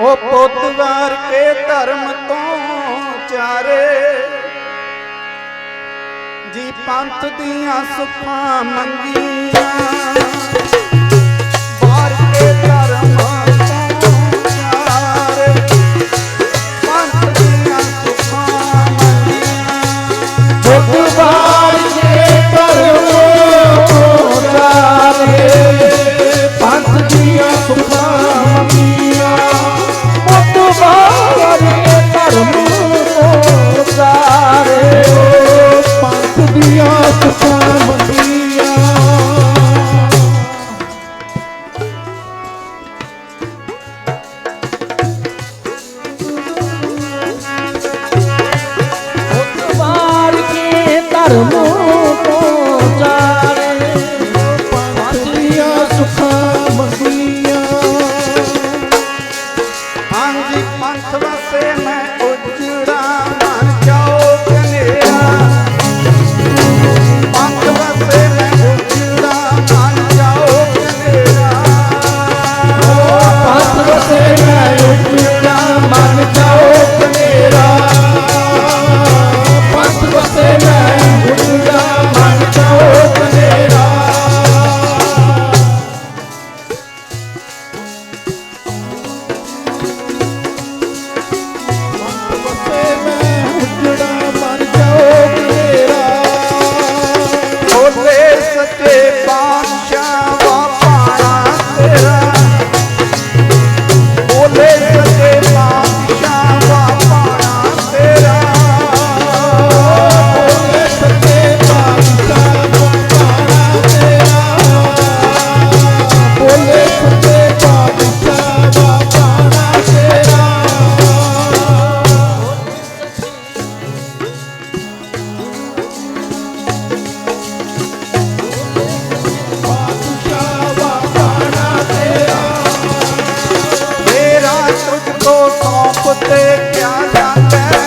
ਉਹ ਪੁੱਤ ਵਾਰ ਕੇ ਧਰਮ ਤੋਂ ਚਾਰੇ। ਜੀ ਪੰਥ ਦੀਆਂ ਸੁੱਖਾਂ ਮੰਗੀਆਂ।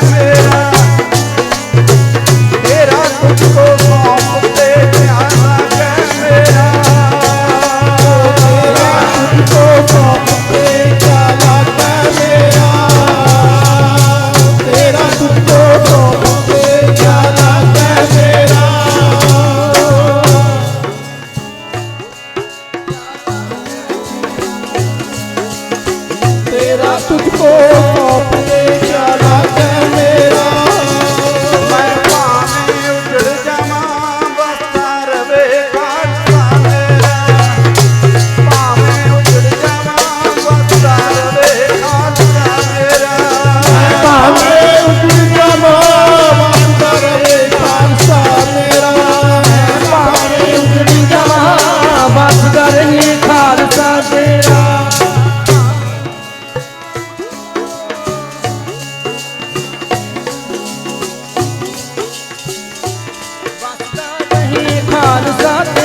ਮੇਰਾ। ਤੇਰਾ ਤੁਝ ਕੋ ਸੌਂਪ Será tudo bom, जान साथ